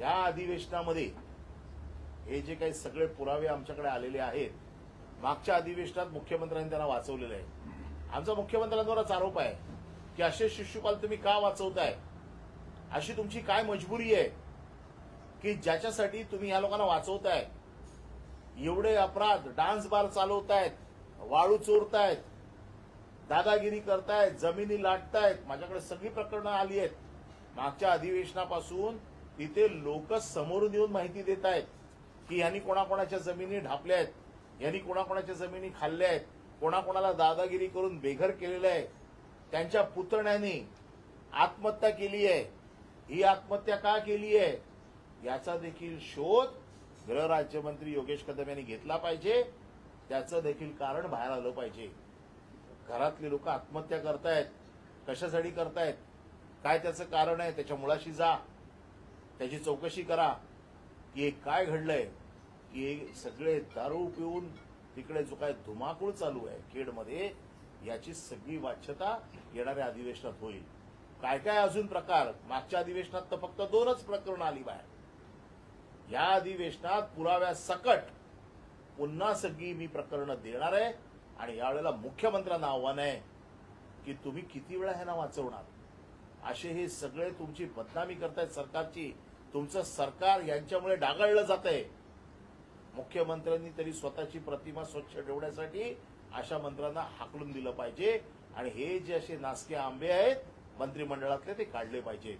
या अधिवेशनामध्ये हे जे काही सगळे पुरावे आमच्याकडे आलेले आहेत मागच्या अधिवेशनात मुख्यमंत्र्यांनी त्यांना वाचवलेलं आहे. आमचा मुख्यमंत्र्यांवरच आरोप आहे. की असे शिष्यपाल तुम्ही का वाचवताय? अशी तुमची काय मजबुरी आहे? की ज्याच्यासाठी तुम्ही या लोकांना वाचवताय? एवढे अपराध डान्स बार चालवतायत वाळू चोरतायत दादागिरी करतायत जमिनी लाटतायत माझ्याकडे सगळी प्रकरणं आली आहेत. मागच्या अधिवेशनापासून तिथे लोक समोरून येऊन माहिती देत आहेत की यांनी कोणाकोणाच्या जमिनी ढापल्या आहेत यांनी कोणाकोणाच्या जमिनी खाल्ल्या आहेत कोणाकोणाला दादागिरी करून बेघर केलेलं आहे. त्यांच्या पुतण्याने आत्महत्या केली आहे. ही आत्महत्या का केली आहे? याचा देखील शोध गृहराज्यमंत्री योगेश कदम यांनी घेतला पाहिजे. त्याचं देखील कारण बाहेर आलं पाहिजे. घरातले लोक आत्महत्या करतायत कशासाठी करतायत? काय त्याचं कारण आहे? त्याच्या मुळाशी जा. त्याची चौकशी करा की काय घडलंय की सगळे दारू पिऊन तिकडे जो काय धुमाकूळ चालू आहे खेडमध्ये याची सगळी वाच्यता येणाऱ्या अधिवेशनात होईल. काय काय अजून प्रकार? मागच्या अधिवेशनात तर फक्त दोनच प्रकरण आली बाहेर. या अधिवेशनात पुराव्या सकट पुन्हा सगळी मी प्रकरणं देणार आहे आणि यावेळेला मुख्यमंत्र्यांना आव्हान आहे की तुम्ही किती वेळा ह्यांना वाचवणार? असे हे सगळे तुमची बदनामी करतायत सरकारची. तुमचं सरकार यांच्यामुळे डागाळलं जात आहे मुख्यमंत्र्यांनी तरी स्वतःची प्रतिमा स्वच्छ ठेवण्यासाठी अशा मंत्र्यांना हाकलून दिलं पाहिजे. आणि हे जे असे नासके आंबे आहेत मंत्रिमंडळातले ते काढले पाहिजे